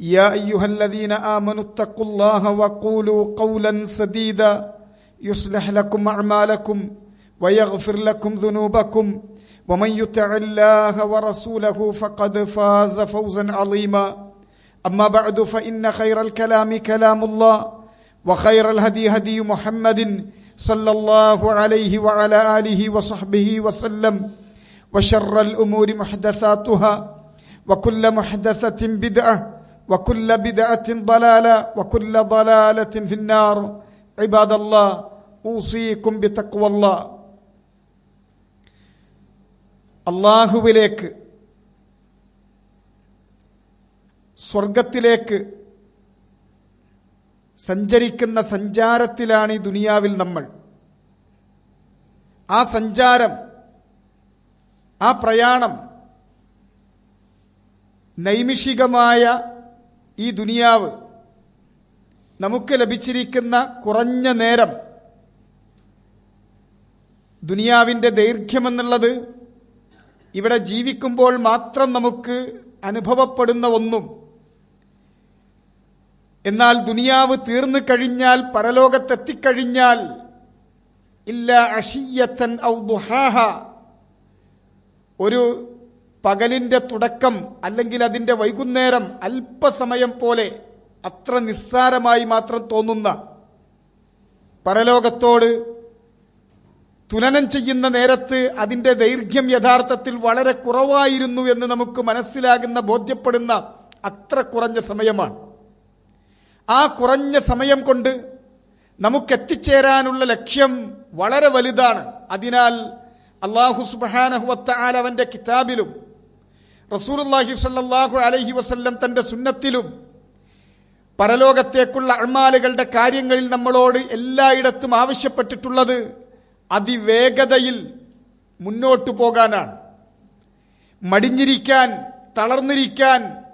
يا أيها الذين آمنوا اتقوا الله وقولوا قولا سديدا يصلح لكم أعمالكم ويغفر لكم ذنوبكم ومن يطع الله ورسوله فقد فاز فوزا عظيما. أما بعد فإن خير الكلام كلام الله وخير الهدي هدي محمد صلى الله عليه وعلى آله وصحبه وسلم وشر الأمور محدثاتها وكل محدثة بدعة وكل بدعة ضلالة وكل ضلالة في النار عباد الله أوصيكم بتقوى الله അള്ളാഹുവിലേക്ക് സ്വർഗത്തിലേക്ക് സഞ്ചരിക്കുന്ന സഞ്ചാരത്തിലാണ് ഈ ദുനിയാവിൽ നമ്മൾ ആ സഞ്ചാരം ആ പ്രയാണം നൈമിഷികമായ ഈ ദുനിയാവ് നമുക്ക് ലഭിച്ചിരിക്കുന്ന കുറഞ്ഞ നേരം ദുനിയാവിന്റെ ദൈർഘ്യമെന്നുള്ളത് ഇവിടെ ജീവിക്കുമ്പോൾ മാത്രം നമുക്ക് അനുഭവപ്പെടുന്ന ഒന്നും. എന്നാൽ ദുനിയാവ് തീർന്നു കഴിഞ്ഞാൽ പരലോകത്തെത്തിക്കഴിഞ്ഞാൽ ഇല്ല അഷിയത്തൻ ഔ ദുഹാഹ ഒരു പകലിന്റെ തുടക്കം അല്ലെങ്കിൽ അതിന്റെ വൈകുന്നേരം അല്പസമയം പോലെ അത്ര നിസ്സാരമായി മാത്രം തോന്നുന്ന പരലോകത്തോട് തുലനം ചെയ്യുന്ന നേരത്ത് അതിന്റെ ദൈർഘ്യം യഥാർത്ഥത്തിൽ വളരെ കുറവായിരുന്നു എന്ന് നമുക്ക് മനസ്സിലാകുന്ന ബോധ്യപ്പെടുന്ന അത്ര കുറഞ്ഞ സമയമാണ്. ആ കുറഞ്ഞ സമയം കൊണ്ട് നമുക്ക് എത്തിച്ചേരാനുള്ള ലക്ഷ്യം വളരെ വലുതാണ്. അതിനാൽ അള്ളാഹു സുബാനഹുവത്ത അവന്റെ കിതാബിലും റസൂലുള്ളാഹി സല്ലാഹു അലഹി വസല്ലം തന്റെ സുന്നത്തിലും പരലോകത്തേക്കുള്ള അഴ്മാലുകളുടെ കാര്യങ്ങളിൽ നമ്മളോട് എല്ലായിടത്തും ആവശ്യപ്പെട്ടിട്ടുള്ളത് അതിവേഗതയിൽ മുന്നോട്ടു പോകാനാണ്. മടിഞ്ഞിരിക്കാൻ തളർന്നിരിക്കാൻ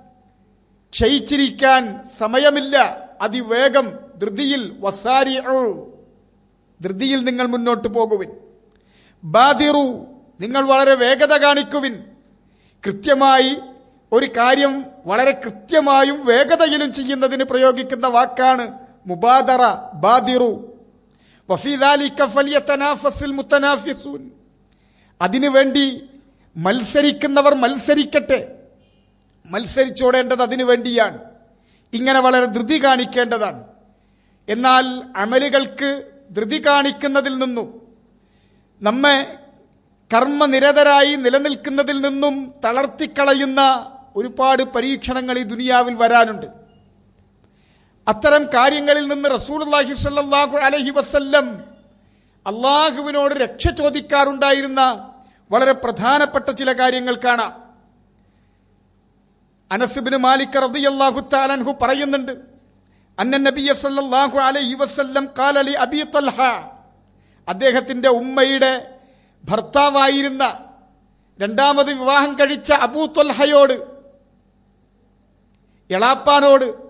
ക്ഷയിച്ചിരിക്കാൻ സമയമില്ല. അതിവേഗം ധൃതിയിൽ വസാരി ധൃതിയിൽ നിങ്ങൾ മുന്നോട്ട് പോകുവിൻ. ബാദിറു നിങ്ങൾ വളരെ വേഗത കാണിക്കുവിൻ. കൃത്യമായി ഒരു കാര്യം വളരെ കൃത്യമായും വേഗതയിലും ചെയ്യുന്നതിന് പ്രയോഗിക്കുന്ന വാക്കാണ് മുബാദറ ബാദിറു. മുത്തനാഫിസൂൻ. അതിനുവേണ്ടി മത്സരിക്കുന്നവർ മത്സരിക്കട്ടെ. മത്സരിച്ചോടേണ്ടത് അതിനു വേണ്ടിയാണ്. ഇങ്ങനെ വളരെ ധൃതി കാണിക്കേണ്ടതാണ്. എന്നാൽ അമലുകൾക്ക് ധൃതി കാണിക്കുന്നതിൽ നിന്നും നമ്മെ കർമ്മനിരതരായി നിലനിൽക്കുന്നതിൽ നിന്നും തളർത്തിക്കളയുന്ന ഒരുപാട് പരീക്ഷണങ്ങൾ ഈ ദുനിയാവിൽ വരാനുണ്ട്. അത്തരം കാര്യങ്ങളിൽ നിന്ന് റസൂൽഹി സല്ലാഹു അലഹി വസ്ല്ലം അള്ളാഹുവിനോട് രക്ഷ ചോദിക്കാറുണ്ടായിരുന്ന വളരെ പ്രധാനപ്പെട്ട ചില കാര്യങ്ങൾ കാണാം. അനസുബിന് മാലിക് റതി അള്ളാഹു താലൻഹു പറയുന്നുണ്ട് അന്ന നബിയ സല്ലാഹു അലഹി വസ്ല്ലം കാലലി അബി തൽഹ അദ്ദേഹത്തിന്റെ ഉമ്മയുടെ ഭർത്താവായിരുന്ന രണ്ടാമത് വിവാഹം കഴിച്ച അബൂ തൊൽഹയോട് എളാപ്പാനോട്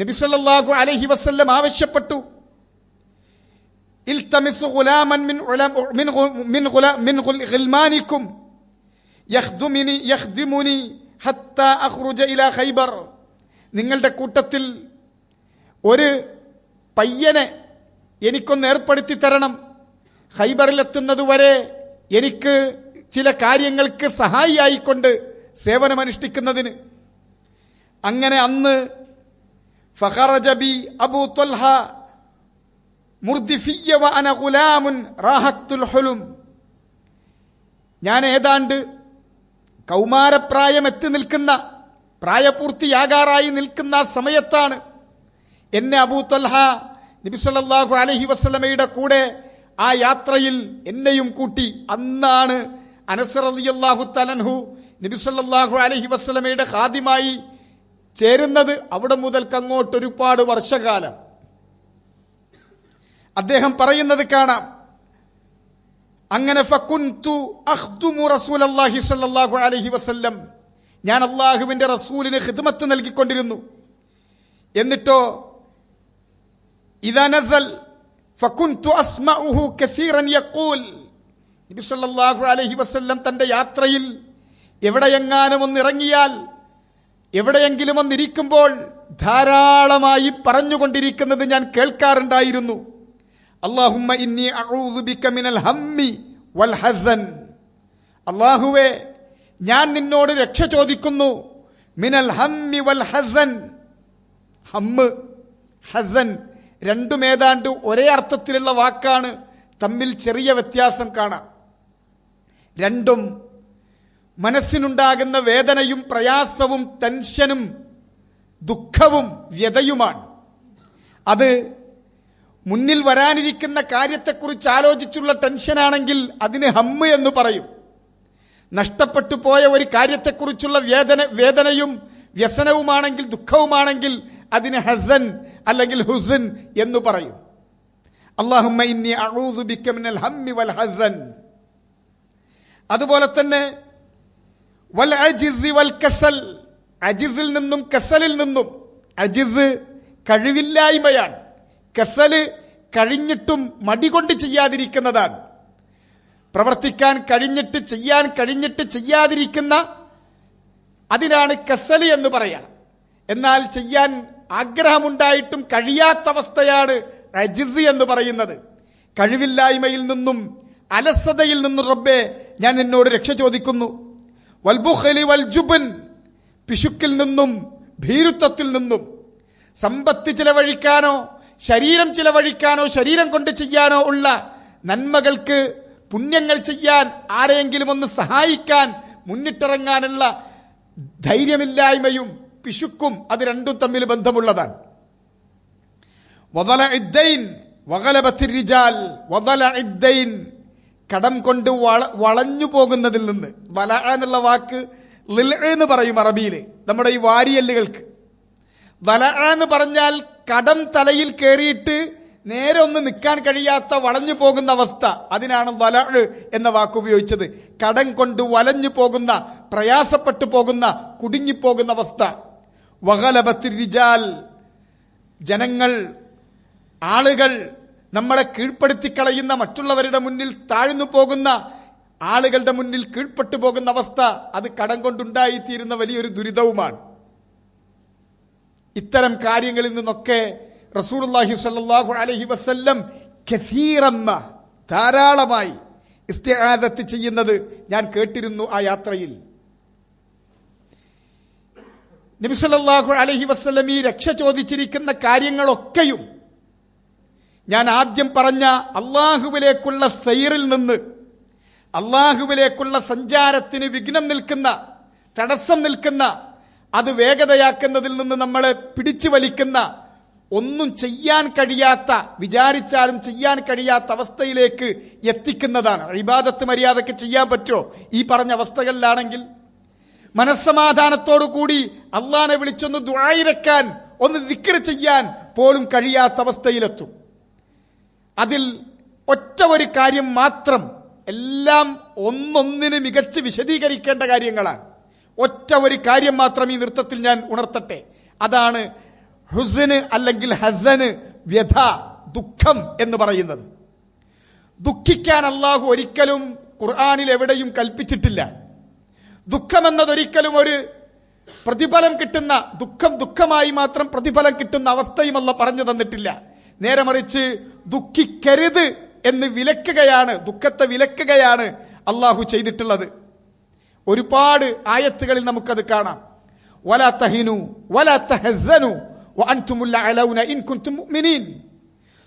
നബിസല്ലാഹു അലഹി വസ്ല്ലം ആവശ്യപ്പെട്ടു. ഗുലാമൻ മിൻ മിൻ മിൻ ഖൈബർ. നിങ്ങളുടെ കൂട്ടത്തിൽ ഒരു പയ്യനെ എനിക്കൊന്ന് ഏർപ്പെടുത്തി തരണം. ഹൈബറിലെത്തുന്നതുവരെ എനിക്ക് ചില കാര്യങ്ങൾക്ക് സഹായിയായിക്കൊണ്ട് സേവനമനുഷ്ഠിക്കുന്നതിന്. അങ്ങനെ അന്ന് ഫഹറജബി അബു ത്വൽഹ മുർദിഫിയവ അന റാഹത്തുൽ ഹുലും. ഞാൻ ഏതാണ്ട് കൗമാരപ്രായം എത്തി നിൽക്കുന്ന പ്രായപൂർത്തിയാകാറായി നിൽക്കുന്ന സമയത്താണ് എന്നെ അബൂ ത്വൽഹ നബിസ്വല്ലാഹു അലഹി വസ്ലമയുടെ കൂടെ ആ യാത്രയിൽ എന്നെയും കൂട്ടി അന്നാണ് അനസർ അലിയല്ലാഹു തലൻഹു നബിസല്ലാഹു അലഹി വസ്ലമയുടെ ഖാദിമായി ചേരുന്നത് അവിടെ മുതൽക്ക് അങ്ങോട്ട് ഒരുപാട് വർഷകാലം. അദ്ദേഹം പറയുന്നത് കാണാം. അങ്ങനെ അഖ്ദുമു റസൂലല്ലാഹി സല്ലല്ലാഹു അലൈഹി വസല്ലം. ഞാൻ അള്ളാഹുവിന്റെ റസൂലിന് ഹിദ്മത്ത് നൽകിക്കൊണ്ടിരുന്നു. എന്നിട്ടോ ഇദാ ഫകുൻതു അസ്മഉഹു കസീറൻ യഖൂൽ. നബി സല്ലല്ലാഹു അലൈഹി വസല്ലം തന്റെ യാത്രയിൽ എവിടെയെങ്ങാനും ഒന്ന് ഇറങ്ങിയാൽ എവിടെയെങ്കിലും ഒന്നിരിക്കുമ്പോൾ ധാരാളമായി പറഞ്ഞുകൊണ്ടിരിക്കുന്നത് ഞാൻ കേൾക്കാറുണ്ടായിരുന്നു. അള്ളാഹുമ്മ ഇന്നി അഊദു ബിക മിനൽ ഹമ്മി വൽ ഹസൻ. അള്ളാഹുവേ ഞാൻ നിന്നോട് രക്ഷ ചോദിക്കുന്നു. മിനൽ ഹമ്മി വൽ ഹസൻ. ഹമ്മ് ഹസൻ. രണ്ടും ഏതാണ്ട് ഒരേ അർത്ഥത്തിലുള്ള വാക്കാണ് തമ്മിൽ ചെറിയ വ്യത്യാസം കാണാം. രണ്ടും മനസ്സിനുണ്ടാകുന്ന വേദനയും പ്രയാസവും ടെൻഷനും ദുഃഖവും വ്യതയുമാണ്. അത് മുന്നിൽ വരാനിരിക്കുന്ന കാര്യത്തെക്കുറിച്ച് ആലോചിച്ചുള്ള ടെൻഷനാണെങ്കിൽ അതിന് ഹമ്മ് എന്ന് പറയും. നഷ്ടപ്പെട്ടു പോയ ഒരു കാര്യത്തെക്കുറിച്ചുള്ള വേദന വേദനയും വ്യസനവുമാണെങ്കിൽ ദുഃഖവുമാണെങ്കിൽ അതിന് ഹസൻ അല്ലെങ്കിൽ ഹുസൻ എന്ന് പറയും. അള്ളാഹുമ്മ ഇന്നി അഊദു ബിക മിനൽ ഹമ്മി വൽ ഹസൻ. അതുപോലെ തന്നെ വൽ അജിസ് വൽ കസൽ. അജിസിൽ നിന്നും കസലിൽ നിന്നും. അജിസ് കഴിവില്ലായ്മയാണ്. കസൽ കഴിഞ്ഞിട്ടും മടി കൊണ്ട് ചെയ്യാതിരിക്കുന്നതാണ്. പ്രവർത്തിക്കാൻ കഴിഞ്ഞിട്ട് ചെയ്യാൻ കഴിഞ്ഞിട്ട് ചെയ്യാതിരിക്കുന്ന അതിനാണ് കസൽ എന്ന് പറയാം. എന്നാൽ ചെയ്യാൻ ആഗ്രഹമുണ്ടായിട്ടും കഴിയാത്ത അവസ്ഥയാണ് അജിസ് എന്ന് പറയുന്നത്. കഴിവില്ലായ്മയിൽ നിന്നും അലസതയിൽ നിന്നും റബ്ബെ ഞാൻ നിന്നോട് രക്ഷ ചോദിക്കുന്നു. വൽബുഖലി വൽജുബൻ പിശുക്കിൽ നിന്നും ഭീരുത്വത്തിൽ നിന്നും. സമ്പത്ത് ചിലവഴിക്കാനോ ശരീരം ചിലവഴിക്കാനോ ശരീരം കൊണ്ട് ചെയ്യാനോ ഉള്ള നന്മകൾക്ക് പുണ്യങ്ങൾ ചെയ്യാൻ ആരെയെങ്കിലും ഒന്ന് സഹായിക്കാൻ മുന്നിട്ടിറങ്ങാനുള്ള ധൈര്യമില്ലായ്മയും പിശുക്കും അത് രണ്ടും തമ്മിൽ ബന്ധമുള്ളതാണ്. കടം കൊണ്ട് വള വളഞ്ഞു പോകുന്നതിൽ നിന്ന്. വല എന്നുള്ള വാക്ക് ലിൽ എന്ന് പറയും അറബിയിൽ നമ്മുടെ ഈ വാരിയല്ലുകൾക്ക്. വല എന്ന് പറഞ്ഞാൽ കടം തലയിൽ കയറിയിട്ട് നേരെ ഒന്ന് നിൽക്കാൻ കഴിയാത്ത വളഞ്ഞു പോകുന്ന അവസ്ഥ. അതിനാണ് വല എന്ന വാക്ക് ഉപയോഗിച്ചത്. കടം കൊണ്ട് വലഞ്ഞു പോകുന്ന പ്രയാസപ്പെട്ടു പോകുന്ന കുടുങ്ങിപ്പോകുന്ന അവസ്ഥ. വകലബത്തിൽ റിജാൽ ജനങ്ങൾ ആളുകൾ നമ്മളെ കീഴ്പ്പെടുത്തി കളയുന്ന മറ്റുള്ളവരുടെ മുന്നിൽ താഴ്ന്നു പോകുന്ന ആളുകളുടെ മുന്നിൽ കീഴ്പ്പെട്ടു പോകുന്ന അവസ്ഥ അത് കടം കൊണ്ടുണ്ടായിത്തീരുന്ന വലിയൊരു ദുരിതവുമാണ്. ഇത്തരം കാര്യങ്ങളിൽ നിന്നൊക്കെ റസൂലുള്ളാഹി സ്വല്ലല്ലാഹു അലഹി വസ്ല്ലം കസീറമ്മ ധാരാളമായി ഇസ്തിആദത്ത് ചെയ്യുന്നത് ഞാൻ കേട്ടിരുന്നു ആ യാത്രയിൽ. നബി അലഹി വസല്ലം ഈ രക്ഷ ചോദിച്ചിരിക്കുന്ന കാര്യങ്ങളൊക്കെയും ഞാൻ ആദ്യം പറഞ്ഞ അള്ളാഹുവിലേക്കുള്ള സൈറിൽ നിന്ന് അള്ളാഹുവിലേക്കുള്ള സഞ്ചാരത്തിന് വിഘ്നം നിൽക്കുന്ന തടസ്സം നിൽക്കുന്ന അത് വേഗതയാക്കുന്നതിൽ നിന്ന് നമ്മളെ പിടിച്ചു വലിക്കുന്ന ഒന്നും ചെയ്യാൻ കഴിയാത്ത വിചാരിച്ചാലും ചെയ്യാൻ കഴിയാത്ത അവസ്ഥയിലേക്ക് എത്തിക്കുന്നതാണ്. ഇബാദത്ത് മര്യാദയ്ക്ക് ചെയ്യാൻ പറ്റുമോ? ഈ പറഞ്ഞ അവസ്ഥകളിലാണെങ്കിൽ മനസ്സമാധാനത്തോടു കൂടി അള്ളാനെ വിളിച്ചൊന്ന് ദ്വായിരക്കാൻ ഒന്ന് ദിക്കർ ചെയ്യാൻ പോലും കഴിയാത്ത അവസ്ഥയിലെത്തും അതിൽ ഒറ്റ ഒരു കാര്യം മാത്രം എല്ലാം ഒന്നൊന്നിന് മികച്ച് വിശദീകരിക്കേണ്ട കാര്യങ്ങളാണ്. ഒറ്റ ഒരു കാര്യം മാത്രം ഈ നൃത്തത്തിൽ ഞാൻ ഉണർത്തട്ടെ. അതാണ് ഹുസന് അല്ലെങ്കിൽ ഹസന് വ്യഥ ദുഃഖം എന്ന് പറയുന്നത്. ദുഃഖിക്കാൻ അള്ളാഹു ഒരിക്കലും ഖുർആാനിൽ എവിടെയും കൽപ്പിച്ചിട്ടില്ല. ദുഃഖം എന്നതൊരിക്കലും ഒരു പ്രതിഫലം കിട്ടുന്ന ദുഃഖം ദുഃഖമായി മാത്രം പ്രതിഫലം കിട്ടുന്ന അവസ്ഥയും അല്ല പറഞ്ഞു തന്നിട്ടില്ല. നേരെ മറിച്ച് ദുഃഖിക്കരുത് എന്ന് വിലക്കുകയാണ് ദുഃഖത്തെ വിലക്കുകയാണ് അള്ളാഹു ചെയ്തിട്ടുള്ളത്. ഒരുപാട് ആയത്തുകളിൽ നമുക്കത് കാണാം. വല തഹിനു വല തഹസനു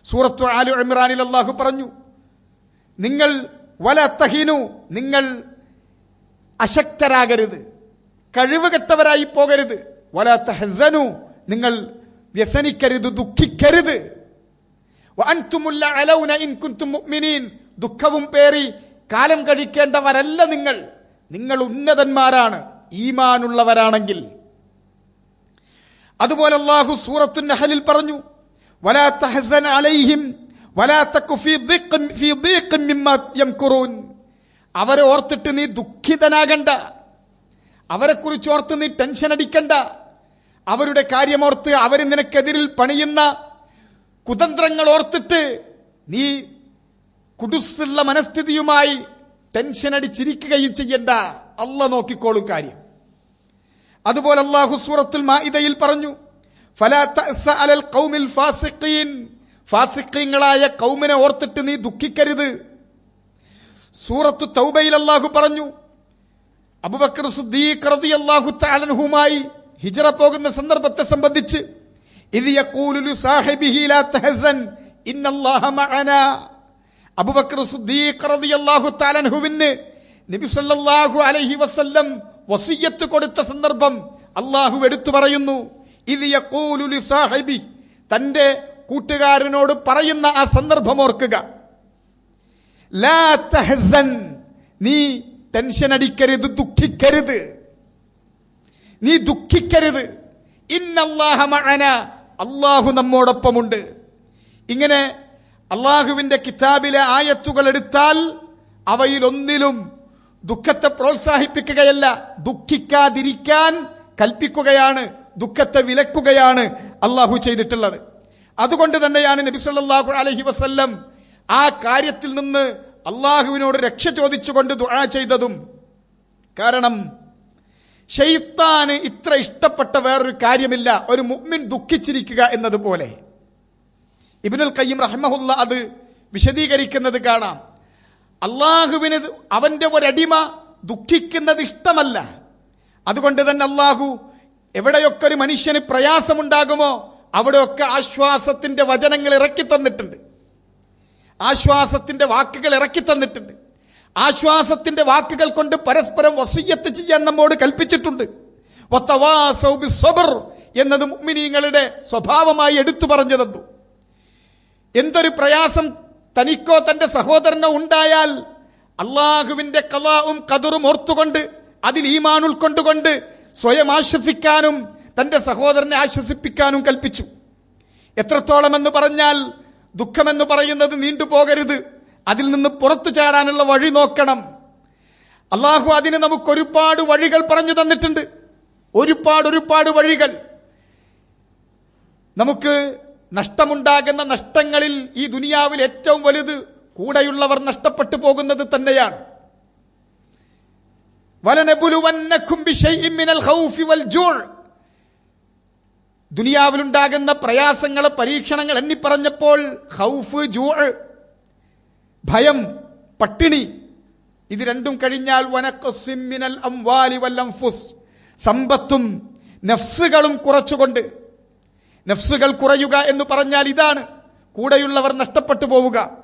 സൂറത്തു ആലു ഇമ്രാനിൽ അള്ളാഹു പറഞ്ഞു നിങ്ങൾ വല തഹിനു നിങ്ങൾ അശക്തരാകരുത്. കഴിവുകെട്ടവരായി പോകരുത്. വലാത്ത ഹസനു നിങ്ങൾ വ്യസനിക്കരുത് ദുഃഖിക്കരുത്. ദുഃഖവും പേറി കാലം കഴിക്കേണ്ടവരല്ല നിങ്ങൾ. നിങ്ങൾ ഉന്നതന്മാരാണ് ഈമാനുള്ളവരാണെങ്കിൽ. അതുപോലെ അള്ളാഹു സൂറത്തു നഹലിൽ പറഞ്ഞു വലാത്ത ഹസൻ അലൈഹിം വലാ അവരെ ഓർത്തിട്ട് നീ ദുഃഖിതനാകണ്ട. അവരെ കുറിച്ച് ഓർത്ത് നീ ടെൻഷൻ അടിക്കണ്ട. അവരുടെ കാര്യമോർത്ത് അവർ നിനക്കെതിരിൽ പണിയുന്ന കുതന്ത്രങ്ങൾ ഓർത്തിട്ട് നീ കുടുസുള്ള മനസ്ഥിതിയുമായി ടെൻഷൻ അടിച്ചിരിക്കുകയും ചെയ്യണ്ട. അല്ല നോക്കിക്കോളും കാര്യം. അതുപോലെ അള്ളാഹു സൂറത്തുൽ മാഇദയിൽ പറഞ്ഞു ഫാസിഖീങ്ങളായ കൗമിനെ ഓർത്തിട്ട് നീ ദുഃഖിക്കരുത്. സൂറത്തു തൗബയിൽ അള്ളാഹു പറഞ്ഞു അബുബക്കർ സിദ്ദീഖ് റളിയല്ലാഹു അള്ളാഹു താലൻഹുമായി ഹിജ്റ പോകുന്ന സന്ദർഭത്തെ സംബന്ധിച്ച് ഇത് യഖൂലു ലി സാഹിബിഹി ലാ തഹസൻ ഇന്നല്ലാഹ മഅനാ. അബുബക്കർ സിദ്ദീഖ് റളിയല്ലാഹു അള്ളാഹു താലൻഹുവിന് നബി സല്ലല്ലാഹു അലൈഹി വസല്ലം വസിയത്ത് കൊടുത്ത സന്ദർഭം അള്ളാഹു എടുത്തു പറയുന്നു ഇത് യഖൂലു ലി സാഹിബി. തന്റെ കൂട്ടുകാരനോട് പറയുന്ന ആ സന്ദർഭം ഓർക്കുക. നീ ടെൻഷൻ അടിക്കരുത് ദുഃഖിക്കരുത്. നീ ദുഃഖിക്കരുത്. ഇന്നല്ലാഹ മഅന. അള്ളാഹു നമ്മോടൊപ്പമുണ്ട്. ഇങ്ങനെ അള്ളാഹുവിന്റെ കിതാബിലെ ആയത്തുകൾ എടുത്താൽ അവയിലൊന്നിലും ദുഃഖത്തെ പ്രോത്സാഹിപ്പിക്കുകയല്ല. ദുഃഖിക്കാതിരിക്കാൻ കൽപ്പിക്കുകയാണ് ദുഃഖത്തെ വിലക്കുകയാണ് അള്ളാഹു ചെയ്തിട്ടുള്ളത്. അതുകൊണ്ട് തന്നെയാണ് നബി അലഹി വസല്ലം ആ കാര്യത്തിൽ നിന്ന് അള്ളാഹുവിനോട് രക്ഷ ചോദിച്ചുകൊണ്ട് ദുആ ചെയ്തതും. കാരണം ഷെയ്ത്താന് ഇത്ര ഇഷ്ടപ്പെട്ട വേറൊരു കാര്യമില്ല. ഒരു മുഅ്മിൻ ദുഃഖിച്ചിരിക്കുക എന്നതുപോലെ. ഇബിനുൽ ഖയ്യിം റഹ്മഹുല്ല അത് വിശദീകരിക്കുന്നത് കാണാം. അള്ളാഹുവിന് അവന്റെ ഒരടിമ ദുഃഖിക്കുന്നത് ഇഷ്ടമല്ല. അതുകൊണ്ട് തന്നെ അള്ളാഹു എവിടെയൊക്കെ ഒരു മനുഷ്യന് പ്രയാസമുണ്ടാകുമോ അവിടെയൊക്കെ ആശ്വാസത്തിന്റെ വചനങ്ങൾ ഇറക്കി തന്നിട്ടുണ്ട്. ആശ്വാസത്തിന്റെ വാക്കുകൾ ഇറക്കി തന്നിട്ടുണ്ട്. ആശ്വാസത്തിന്റെ വാക്കുകൾ കൊണ്ട് പരസ്പരം വസീയത്ത് ചെയ്യാൻ നമ്മോട് കൽപ്പിച്ചിട്ടുണ്ട്. എന്നത് മുഅ്മിനീങ്ങളുടെ സ്വഭാവമായി എടുത്തു പറഞ്ഞു തന്നു എന്തൊരു പ്രയാസം തനിക്കോ തന്റെ സഹോദരനോ ഉണ്ടായാൽ അള്ളാഹുവിന്റെ കലാവും കതിറും ഓർത്തുകൊണ്ട് അതിൽ ഈമാൻ ഉൾക്കൊണ്ടുകൊണ്ട് സ്വയം ആശ്വസിക്കാനും തന്റെ സഹോദരനെ ആശ്വസിപ്പിക്കാനും കൽപ്പിച്ചു. എത്രത്തോളം എന്ന് പറഞ്ഞാൽ ദുഃഖമെന്ന് പറയുന്നത് നീണ്ടുപോകരുത് അതിൽ നിന്ന് പുറത്തു ചാടാനുള്ള വഴി നോക്കണം. അള്ളാഹു അതിന് നമുക്ക് ഒരുപാട് വഴികൾ പറഞ്ഞു തന്നിട്ടുണ്ട്. ഒരുപാട് ഒരുപാട് വഴികൾ. നമുക്ക് നഷ്ടമുണ്ടാകുന്ന നഷ്ടങ്ങളിൽ ഈ ദുനിയാവിൽ ഏറ്റവും വലുത് കൂടെയുള്ളവർ നഷ്ടപ്പെട്ടു പോകുന്നത് തന്നെയാണ്. വലനബുലുവന്നും ബിശൈഇൻ മിനൽ വൽ ദുനിയാവിലുണ്ടാകുന്ന പ്രയാസങ്ങൾ പരീക്ഷണങ്ങൾ എന്നി പറഞ്ഞപ്പോൾ ഹൗഫ് ജൂ ഭയം പട്ടിണി. ഇത് രണ്ടും കഴിഞ്ഞാൽ വനക്കസിമിനൽ അംവാലി വല്ലംഫുസ് സമ്പത്തും നഫ്സുകളും കുറച്ചുകൊണ്ട്. നഫ്സുകൾ കുറയുക എന്ന് പറഞ്ഞാൽ ഇതാണ്. കൂടെയുള്ളവർ നഷ്ടപ്പെട്ടു പോവുക.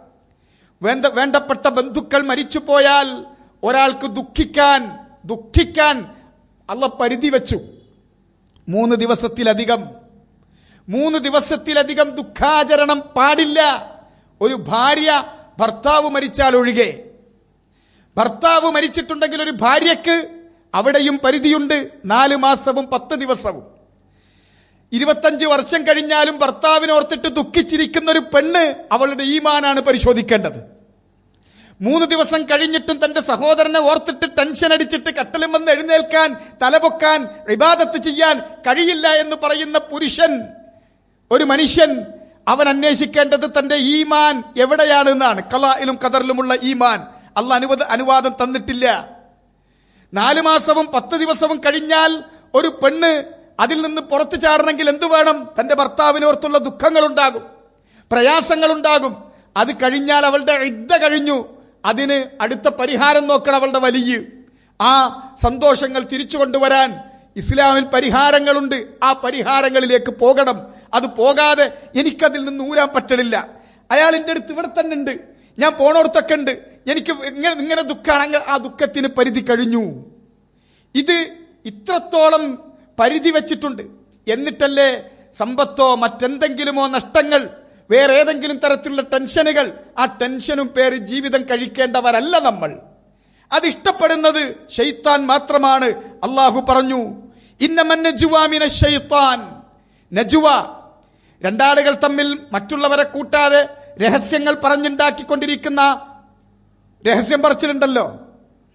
വേണ്ട വേണ്ടപ്പെട്ട ബന്ധുക്കൾ മരിച്ചു പോയാൽ ഒരാൾക്ക് ദുഃഖിക്കാൻ ദുഃഖിക്കാൻ അള്ള പരിധി വെച്ചു. മൂന്ന് ദിവസത്തിലധികം മൂന്ന് ദിവസത്തിലധികം ദുഃഖാചരണം പാടില്ല. ഒരു ഭാര്യ ഭർത്താവ് മരിച്ചാൽ ഒഴികെ. ഭർത്താവ് മരിച്ചിട്ടുണ്ടെങ്കിൽ ഒരു ഭാര്യക്ക് അവിടെയും പരിധിയുണ്ട്. നാല് മാസവും പത്ത് ദിവസവും. ഇരുപത്തഞ്ച് വർഷം കഴിഞ്ഞാലും ഭർത്താവിനോർത്തിട്ട് ദുഃഖിച്ചിരിക്കുന്ന ഒരു പെണ്ണ് അവളുടെ ഈമാനാണ് പരിശോധിക്കേണ്ടത്. മൂന്ന് ദിവസം കഴിഞ്ഞിട്ടും തന്റെ സഹോദരനെ ഓർത്തിട്ട് ടെൻഷൻ അടിച്ചിട്ട് കട്ടലും വന്ന് എഴുന്നേൽക്കാൻ തലപൊക്കാൻ വിവാദത്ത് ചെയ്യാൻ കഴിയില്ല എന്ന് പറയുന്ന പുരുഷൻ ഒരു മനുഷ്യൻ അവൻ അന്വേഷിക്കേണ്ടത് തന്റെ ഈമാൻ എവിടെയാണെന്നാണ്. കലായിലും കതറിലുമുള്ള ഈമാൻ. അല്ല അനുവദ അനുവാദം തന്നിട്ടില്ല. നാലു മാസവും പത്ത് ദിവസവും കഴിഞ്ഞാൽ ഒരു പെണ്ണ് അതിൽ നിന്ന് പുറത്തു ചാടണമെങ്കിൽ എന്തു വേണം? തന്റെ ഭർത്താവിനോർത്തുള്ള ദുഃഖങ്ങളുണ്ടാകും. പ്രയാസങ്ങളുണ്ടാകും. അത് കഴിഞ്ഞാൽ അവളുടെ ഇദ്ദ കഴിഞ്ഞു. അതിന് അടുത്ത പരിഹാരം നോക്കണം അവളുടെ വലിയ. ആ സന്തോഷങ്ങൾ തിരിച്ചു കൊണ്ടുവരാൻ ഇസ്ലാമിൽ പരിഹാരങ്ങളുണ്ട്. ആ പരിഹാരങ്ങളിലേക്ക് പോകണം. അത് പോകാതെ എനിക്കതിൽ നിന്ന് ഊരാൻ പറ്റണില്ല. അയാൾ എന്റെ അടുത്ത് ഇവിടെ തന്നെ ഉണ്ട്. ഞാൻ പോണോടത്തൊക്കെ ഉണ്ട്. എനിക്ക് ഇങ്ങനെ ഇങ്ങനെ ദുഃഖാണെങ്കിൽ ആ ദുഃഖത്തിന് പരിധി കഴിഞ്ഞു. ഇത് ഇത്രത്തോളം പരിധി വെച്ചിട്ടുണ്ട്. എന്നിട്ടല്ലേ സമ്പത്തോ മറ്റെന്തെങ്കിലുമോ നഷ്ടങ്ങൾ വേറെ ഏതെങ്കിലും തരത്തിലുള്ള ടെൻഷനുകൾ ആ ടെൻഷനും പേര് ജീവിതം കഴിക്കേണ്ടവരല്ല നമ്മൾ. അത് ഇഷ്ടപ്പെടുന്നത് ഷെയ്ത്താൻ മാത്രമാണ്. അള്ളാഹു പറഞ്ഞു ഇന്നമൻ നജുവാമിന ഷെയ്ത്താൻ നജുവ രണ്ടാളുകൾ തമ്മിൽ മറ്റുള്ളവരെ കൂട്ടാതെ രഹസ്യങ്ങൾ പറഞ്ഞുണ്ടാക്കിക്കൊണ്ടിരിക്കുന്ന രഹസ്യം പറച്ചിലുണ്ടല്ലോ.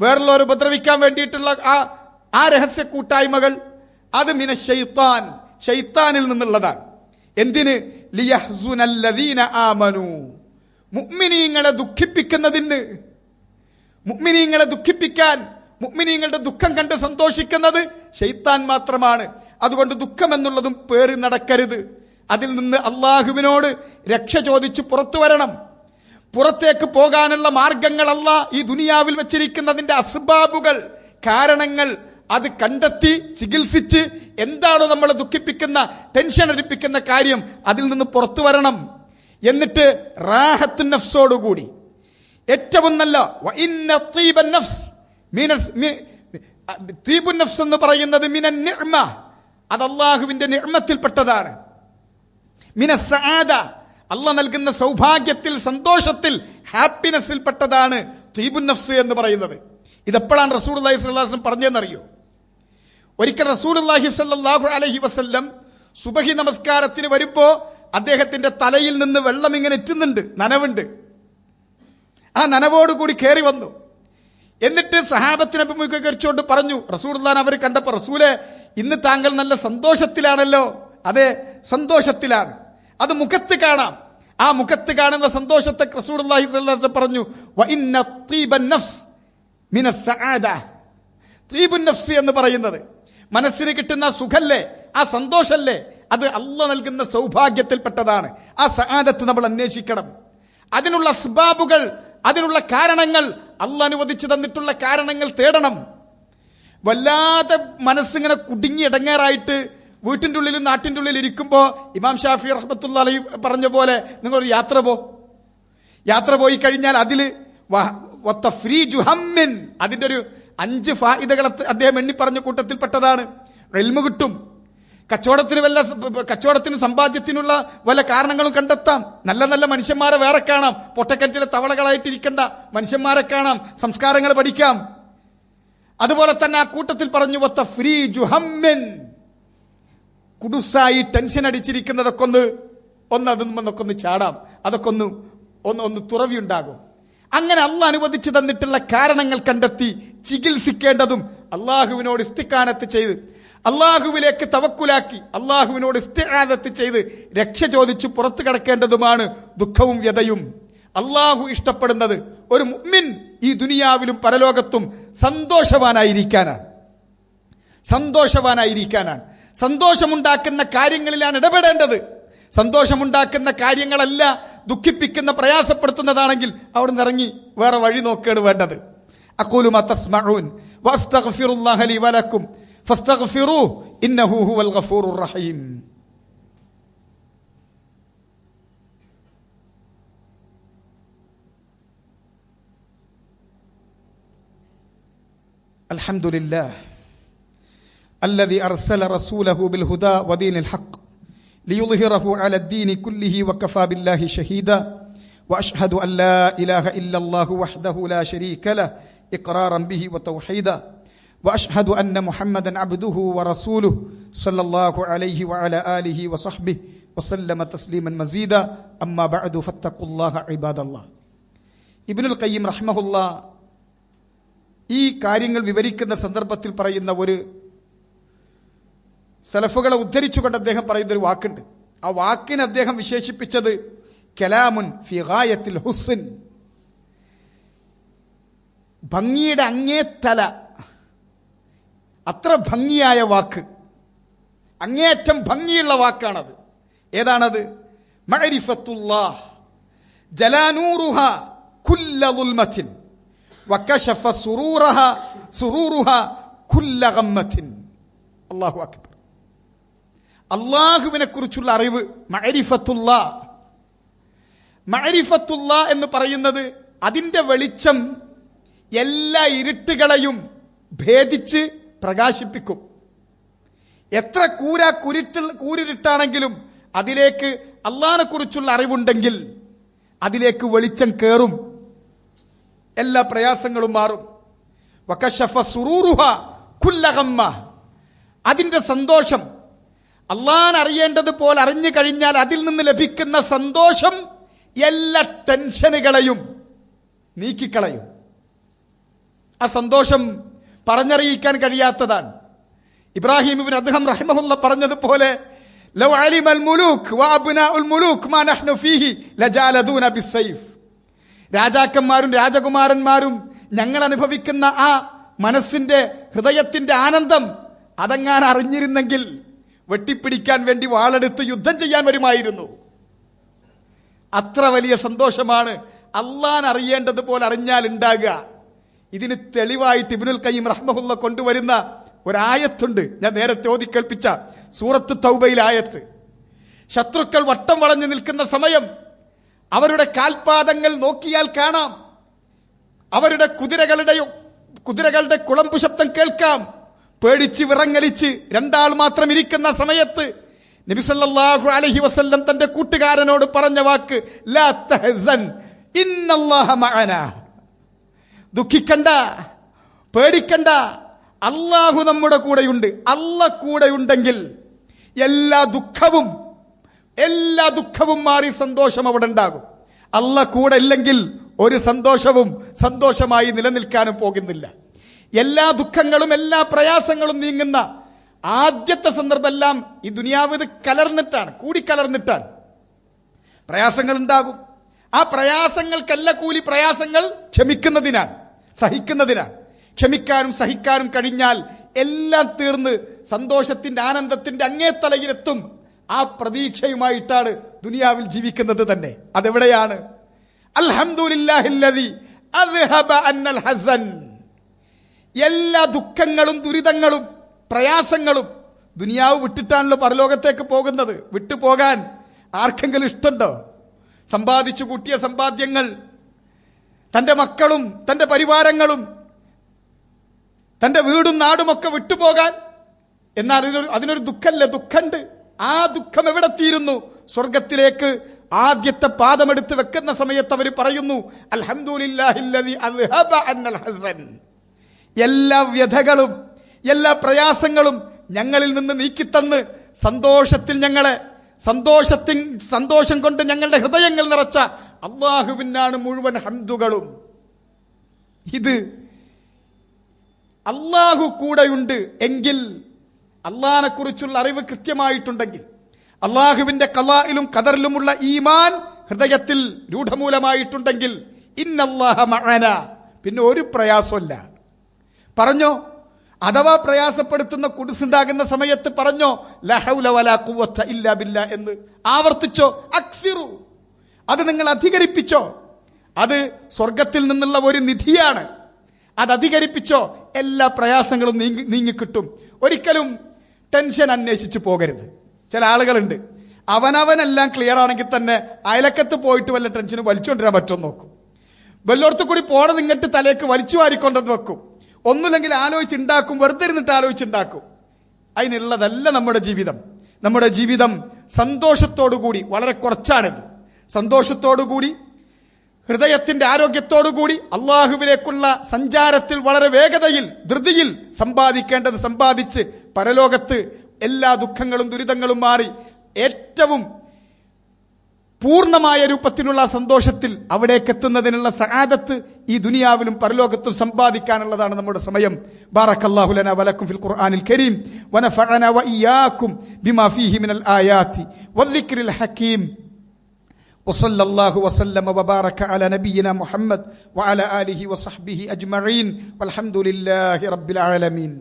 വേറുള്ളവർ ഉപദ്രവിക്കാൻ വേണ്ടിയിട്ടുള്ള ആ ആ രഹസ്യ കൂട്ടായ്മകൾ അത് മിന ഷെയ്ത്താൻ ഷെയ്ത്താനിൽ നിന്നുള്ളതാണ്. എന്തിന്? ലിയഹ്സുനല്ലദീന ആമനു. മുഅ്മിനീങ്ങളെ ദുഃഖിപ്പിക്കുന്നതിന്. മുഅ്മിനീങ്ങളെ ദുഃഖിപ്പിക്കാൻ മുഅ്മിനീങ്ങളുടെ ദുഃഖം കണ്ട് സന്തോഷിക്കുന്നത് ഷെയ്ത്താൻ മാത്രമാണ്. അതുകൊണ്ട് ദുഃഖം എന്നുള്ളതും പേറി നടക്കരുത്. അതിൽ നിന്ന് അള്ളാഹുവിനോട് രക്ഷ ചോദിച്ച് പുറത്തു വരണം. പുറത്തേക്ക് പോകാനുള്ള മാർഗങ്ങളല്ല ഈ ദുനിയാവിൽ വെച്ചിരിക്കുന്നതിന്റെ അസ്ബാബുകൾ കാരണങ്ങൾ അത് കണ്ടെത്തി ചികിത്സിച്ച് എന്താണോ നമ്മളെ ദുഃഖിപ്പിക്കുന്ന ടെൻഷൻ അടിപ്പിക്കുന്ന കാര്യം അതിൽ നിന്ന് പുറത്തു വരണം. എന്നിട്ട് റാഹത്തു നഫ്സോടുകൂടി ഏറ്റവും നല്ല നഫ്സ് എന്ന് പറയുന്നത് മിനൻ നിർമ്മ അത് അള്ളാഹുവിന്റെ നിർമ്മത്തിൽപ്പെട്ടതാണ് മിനസാദ അല്ല നൽകുന്ന സൗഭാഗ്യത്തിൽ സന്തോഷത്തിൽ ഹാപ്പിനെസ്സിൽപ്പെട്ടതാണ് ത്വീബുനഫ്സ് എന്ന് പറയുന്നത്. ഇതെപ്പോഴാണ് റസൂർ അള്ളാഹി സ്വല്ലാസ്ലം പറഞ്ഞതെന്നറിയോ? ഒരിക്കൽ റസൂൽ അള്ളാഹി സല്ലാഹു അലഹി വസ്ല്ലം സുബഹി നമസ്കാരത്തിന് വരുമ്പോ അദ്ദേഹത്തിന്റെ തലയിൽ നിന്ന് വെള്ളം ഇങ്ങനെ എറ്റുന്നുണ്ട് നനവുണ്ട്. ആ നനവോടുകൂടി കയറി വന്നു. എന്നിട്ട് സഹാബത്തിനെ അഭിമുഖീകരിച്ചുകൊണ്ട് പറഞ്ഞു റസൂൽദാൻ അവർ കണ്ടപ്പോ റസൂലെ ഇന്ന് താങ്കൾ നല്ല സന്തോഷത്തിലാണല്ലോ. അതെ സന്തോഷത്തിലാണ്. അത് മുഖത്ത് കാണാം. ആ മുഖത്ത് കാണുന്ന സന്തോഷത്തെ റസൂൽ പറഞ്ഞു "വ ഇന്ന തീബൻ നഫ്സ് മിന നഫ്സ് എന്ന് പറയുന്നത്. മനസ്സിന് കിട്ടുന്ന സുഖല്ലേ? ആ സന്തോഷല്ലേ? അത് അല്ല നൽകുന്ന സൗഭാഗ്യത്തിൽപ്പെട്ടതാണ്. ആ സഹാദത്ത് നമ്മൾ അന്വേഷിക്കണം. അതിനുള്ള അസ്ബാബുകൾ അതിനുള്ള കാരണങ്ങൾ അല്ല അനുവദിച്ചു തന്നിട്ടുള്ള കാരണങ്ങൾ തേടണം. വല്ലാതെ മനസ്സിങ്ങനെ കുടുങ്ങിയിടങ്ങാറായിട്ട് വീട്ടിന്റെ ഉള്ളിലും നാട്ടിന്റെ ഉള്ളിൽ ഇരിക്കുമ്പോൾ ഇമാം ഷാഫി റഹ്മത്തുള്ള അലൈ പറഞ്ഞ പോലെ നിങ്ങളൊരു യാത്ര പോ. യാത്ര പോയി കഴിഞ്ഞാൽ അതിൽ അതിന്റെ ഒരു അഞ്ച് ഫായിദകൾ അദ്ദേഹം എണ്ണി പറഞ്ഞ കൂട്ടത്തിൽപ്പെട്ടതാണ്. റെൽമു കിട്ടും. കച്ചവടത്തിന് വല്ല കച്ചവടത്തിന് സമ്പാദ്യത്തിനുള്ള വല്ല കാരണങ്ങളും കണ്ടെത്താം. നല്ല നല്ല മനുഷ്യന്മാരെ വേറെ കാണാം. പൊട്ടക്കറ്റിലെ തവളകളായിട്ടിരിക്കേണ്ട മനുഷ്യന്മാരെ കാണാം. സംസ്കാരങ്ങൾ പഠിക്കാം. അതുപോലെ തന്നെ ആ കൂട്ടത്തിൽ പറഞ്ഞു വത്ത ഫ്രീ ജുഹമ്മൻ കുടുസായി ടെൻഷൻ അടിച്ചിരിക്കുന്നതൊക്കെ ഒന്ന് ഒന്ന് അതിൽ ഒന്ന് ചാടാം. അതൊക്കെ ഒന്ന് ഒന്ന് ഒന്ന് തുറവിയുണ്ടാകും. അങ്ങനെ അള്ള അനുവദിച്ചു തന്നിട്ടുള്ള കാരണങ്ങൾ കണ്ടെത്തി ചികിത്സിക്കേണ്ടതും അള്ളാഹുവിനോട് ഇസ്തിക്കാനത്ത് ചെയ്ത് അള്ളാഹുവിലേക്ക് തവക്കുലാക്കി അള്ളാഹുവിനോട് ഇസ്തിഹാനത്ത് ചെയ്ത് രക്ഷ ചോദിച്ചു പുറത്തു കടക്കേണ്ടതുമാണ് ദുഃഖവും വ്യതയും. അള്ളാഹു ഇഷ്ടപ്പെടുന്നത് ഒരു മുഅ്മിൻ ഈ ദുനിയാവിലും പരലോകത്തും സന്തോഷവാനായിരിക്കാനാണ്. സന്തോഷവാനായിരിക്കാനാണ്. സന്തോഷമുണ്ടാക്കുന്ന കാര്യങ്ങളിലാണ് ഇടപെടേണ്ടത്. സന്തോഷമുണ്ടാക്കുന്ന കാര്യങ്ങളല്ല ദുഃഖിപ്പിക്കുന്ന പ്രയാസപ്പെടുത്തുന്നതാണെങ്കിൽ അവിടെ നിന്ന് ഇറങ്ങി വേറെ വഴി നോക്കുകയാണ് വേണ്ടത് അഖൂലു മാ തസ്മഊൻ വഅസ്തഗ്ഫിറുല്ലാഹ ലി വലക്കും ഫസ്തഗ്ഫിറൂഹു ഇന്നഹു ഹുവൽ ഗഫൂറുർ റഹീം الحمد لله الذي ارسل رسوله بالهدى ودين الحق ليظهره على الدين كله وكفى بالله شهيدا واشهد ان لا اله الا الله وحده لا شريك له اقرارا به وتوحيدا واشهد ان محمدا عبده ورسوله صلى الله عليه وعلى اله وصحبه وسلم تسليما مزيدا اما بعد فاتقوا الله عباد الله ابن القيم رحمه الله ഈ കാര്യങ്ങൾ വിവരിക്കുന്ന സന്ദർഭത്തിൽ പറയുന്ന ഒരു സലഫുകളെ ഉദ്ധരിച്ചുകൊണ്ട് അദ്ദേഹം പറയുന്ന ഒരു വാക്കുണ്ട്. ആ വാക്കിന് അദ്ദേഹം വിശേഷിപ്പിച്ചത് കലാമുൻ ഫിഹായത്തിൽ ഹുസ്ൻ. ഭംഗിയുടെ തല അത്ര ഭംഗിയായ വാക്ക്. അങ്ങേയറ്റം ഭംഗിയുള്ള വാക്കാണത്. ഏതാണത്? അള്ളാഹു ജലാനൂറുഹ കുല്ല ദുൽമത്തിൻ വക്കശഫ സുറൂറഹ സുറൂറുഹ കുല്ല ഗമ്മത്തിൻ അള്ളാഹു അക്ബർ അള്ളാഹുവിനെ കുറിച്ചുള്ള അറിവ് മഅരിഫത്തുള്ള മഅരിഫത്തുള്ള എന്ന് പറയുന്നത് അതിന്റെ വെളിച്ചം എല്ലാ ഇരുട്ടുകളെയും ഭേദിച്ച് പ്രകാശിപ്പിക്കും. എത്ര കൂര കുരുട്ട് കൂരിരുട്ടാണെങ്കിലും അതിലേക്ക് അള്ളാഹിനെ കുറിച്ചുള്ള അറിവുണ്ടെങ്കിൽ അതിലേക്ക് വെളിച്ചം കയറും എല്ലാ പ്രയാസങ്ങളും മാറും. വക്കശഫ സുറൂറുഹ കുല്ലഹമ്മ. അതിന്റെ സന്തോഷം അള്ളാൻ അറിയേണ്ടത് പോലെ അറിഞ്ഞു കഴിഞ്ഞാൽ അതിൽ നിന്ന് ലഭിക്കുന്ന സന്തോഷം എല്ലാ ടെൻഷനുകളെയും നീക്കിക്കളയും. ആ സന്തോഷം പറഞ്ഞറിയിക്കാൻ കഴിയാത്തതാണ്. ഇബ്രാഹിം ഇബ്നു അദ്ദേഹം റഹിമഹുല്ല പറഞ്ഞതുപോലെ രാജാക്കന്മാരും രാജകുമാരന്മാരും ഞങ്ങൾ അനുഭവിക്കുന്ന ആ മനസ്സിന്റെ ഹൃദയത്തിന്റെ ആനന്ദം അതങ്ങാൻ അറിഞ്ഞിരുന്നെങ്കിൽ വെട്ടിപ്പിടിക്കാൻ വേണ്ടി വാളെടുത്ത് യുദ്ധം ചെയ്യാൻ വരുമായിരുന്നു. അത്ര വലിയ സന്തോഷമാണ് അള്ളാൻ അറിയേണ്ടതുപോലെ അറിഞ്ഞാൽ ഉണ്ടാകുക. ഇതിന് തെളിവായിട്ട് ഇബിനുൽ കയ്യും റഹ്മഹുല്ല കൊണ്ടുവരുന്ന ഒരായത്തുണ്ട്. ഞാൻ നേരത്തെ ഓതിക്കേൽപ്പിച്ച സൂറത്ത് തൗബയിൽ ആയത്ത്. ശത്രുക്കൾ വട്ടം വളഞ്ഞു നിൽക്കുന്ന സമയം അവരുടെ കാൽപാദങ്ങൾ നോക്കിയാൽ കാണാം. അവരുടെ കുതിരകളുടെ കുതിരകളുടെ കുളമ്പു ശബ്ദം കേൾക്കാം. പേടിച്ച് വിറങ്ങലിച്ച് രണ്ടാൾ മാത്രം ഇരിക്കുന്ന സമയത്ത് നബിസല്ലാഹു അലഹി വസ്ല്ലം തന്റെ കൂട്ടുകാരനോട് പറഞ്ഞ വാക്ക് ദുഃഖിക്കണ്ട പേടിക്കണ്ട. അള്ളാഹു നമ്മുടെ കൂടെയുണ്ട്. അല്ല കൂടെയുണ്ടെങ്കിൽ എല്ലാ ദുഃഖവും എല്ലാ ദുഃഖവും മാറി സന്തോഷം അവിടെ ഉണ്ടാകും. അല്ല കൂടെ ഇല്ലെങ്കിൽ ഒരു സന്തോഷവും സന്തോഷമായി നിലനിൽക്കാനും പോകുന്നില്ല. എല്ലാ ദുഃഖങ്ങളും എല്ലാ പ്രയാസങ്ങളും നീങ്ങുന്ന ആദ്യത്തെ സന്ദർഭമെല്ലാം ഈ ദുനിയാവ് ഇത് കലർന്നിട്ടാണ് കൂടിക്കലർന്നിട്ടാണ് പ്രയാസങ്ങൾ ഉണ്ടാകും. ആ പ്രയാസങ്ങൾക്കല്ല കൂലി പ്രയാസങ്ങൾ ക്ഷമിക്കുന്നതിനാണ് സഹിക്കുന്നതിനാണ്. ക്ഷമിക്കാനും സഹിക്കാനും കഴിഞ്ഞാൽ എല്ലാം തീർന്ന് സന്തോഷത്തിന്റെ ആനന്ദത്തിന്റെ അങ്ങേത്തലയിലെത്തും ആ പ്രതീക്ഷയുമായിട്ടാണ് ദുനിയാവിൽ ജീവിക്കുന്നത് തന്നെ. അതെവിടെയാണ്? അൽഹംദുലില്ലാഹില്ലദി അദ്ഹബ അന്നൽ ഹസൻ. എല്ലാ ദുഃഖങ്ങളും ദുരിതങ്ങളും പ്രയാസങ്ങളും ദുനിയാവ് വിട്ടിട്ടാണല്ലോ പരലോകത്തേക്ക് പോകുന്നത്. വിട്ടുപോകാൻ ആർക്കെങ്കിലും ഇഷ്ടമുണ്ടോ സമ്പാദിച്ചു കൂട്ടിയ സമ്പാദ്യങ്ങൾ തന്റെ മക്കളും തന്റെ പരിവാരങ്ങളും തന്റെ വീടും നാടുമൊക്കെ വിട്ടുപോകാൻ എന്നാൽ അതിനൊരു അതിനൊരു ദുഃഖമല്ല ദുഃഖമുണ്ട് ആ ദുഃഖം എവിടെ തീരുന്നു? സ്വർഗത്തിലേക്ക് ആദ്യത്തെ പാദമെടുത്ത് വെക്കുന്ന സമയത്ത് അവർ പറയുന്നു ഹസൻ. എല്ലാ വ്യഥകളും എല്ലാ പ്രയാസങ്ങളും ഞങ്ങളിൽ നിന്ന് നീക്കിത്തന്ന് സന്തോഷത്തിൽ ഞങ്ങളെ സന്തോഷത്തിൻ സന്തോഷം കൊണ്ട് ഞങ്ങളുടെ ഹൃദയങ്ങൾ നിറച്ച അള്ളാഹുവിനാണ് മുഴുവൻ ഹന്തുകളും ഇത് അള്ളാഹു കൂടെയുണ്ട് എങ്കിൽ അള്ളാഹിനെ കുറിച്ചുള്ള അറിവ് കൃത്യമായിട്ടുണ്ടെങ്കിൽ അള്ളാഹുവിന്റെ കലായിലും കതറിലുമുള്ള ഈമാൻ ഹൃദയത്തിൽ രൂഢമൂലമായിട്ടുണ്ടെങ്കിൽ ഇന്നല്ലാഹ മഴന പിന്നെ ഒരു പ്രയാസമല്ല പറഞ്ഞോ? അഥവാ പ്രയാസപ്പെടുത്തുന്ന കുടിസുണ്ടാകുന്ന സമയത്ത് പറഞ്ഞോ? ലഹൗല വലാ ഖുവത്ത ഇല്ലാ ബില്ലാ എന്ന് ആവർത്തിച്ചോ? അക്സിറു അത് നിങ്ങൾ അധികരിപ്പിച്ചോ? അത് സ്വർഗത്തിൽ നിന്നുള്ള ഒരു നിധിയാണ്. അത് അധികരിപ്പിച്ചോ? എല്ലാ പ്രയാസങ്ങളും നീങ്ങി നീങ്ങിക്കിട്ടും ഒരിക്കലും ടെൻഷൻ അന്വേഷിച്ച് പോകരുത്. ചില ആളുകളുണ്ട്. അവനവനെല്ലാം ക്ലിയർ ആണെങ്കിൽ തന്നെ അയലക്കത്ത് പോയിട്ട് വല്ല ടെൻഷന് വലിച്ചുകൊണ്ടിരാൻ പറ്റുമെന്ന് നോക്കും. വല്ലോടത്തു കൂടി പോണത് ഇങ്ങോട്ട് തലേക്ക് വലിച്ചു വാരിക്കൊണ്ടെന്ന് വെക്കും. ഒന്നുമില്ലെങ്കിൽ ആലോചിച്ചുണ്ടാക്കും വെറുതെ ഇരുന്നിട്ട് ആലോചിച്ചുണ്ടാക്കും. അതിനുള്ളതല്ല നമ്മുടെ ജീവിതം. നമ്മുടെ ജീവിതം സന്തോഷത്തോടുകൂടി വളരെ കുറച്ചാണിത്. സന്തോഷത്തോടുകൂടി ഹൃദയത്തിന്റെ ആരോഗ്യത്തോടുകൂടി അള്ളാഹുവിലേക്കുള്ള സഞ്ചാരത്തിൽ വളരെ വേഗതയിൽ ധൃതിയിൽ സമ്പാദിക്കേണ്ടത് സമ്പാദിച്ച് പരലോകത്ത് എല്ലാ ദുഃഖങ്ങളും ദുരിതങ്ങളും മാറി ഏറ്റവും പൂർണ്ണമായ രൂപത്തിലുള്ള സന്തോഷത്തിൽ അവിടേക്ക് എത്തുന്നതിനുള്ള സഹാദത്ത് ഈ ദുനിയാവിലും പരലോകത്തും സമ്പാദിക്കാനുള്ളതാണ് നമ്മുടെ സമയം ബാറക്കല്ലാഹു ലന വലക്കും ഫിൽ ഖുർആനിൽ കരീം വനഫഅന വഇയ്യാക്കും ബിമാ ഫീഹി മിനൽ ആയാതി വദ്ദിക്രിൽ ഹകീം وصلى الله وسلم وبارك على نبينا محمد وعلى اله وصحبه اجمعين والحمد لله رب العالمين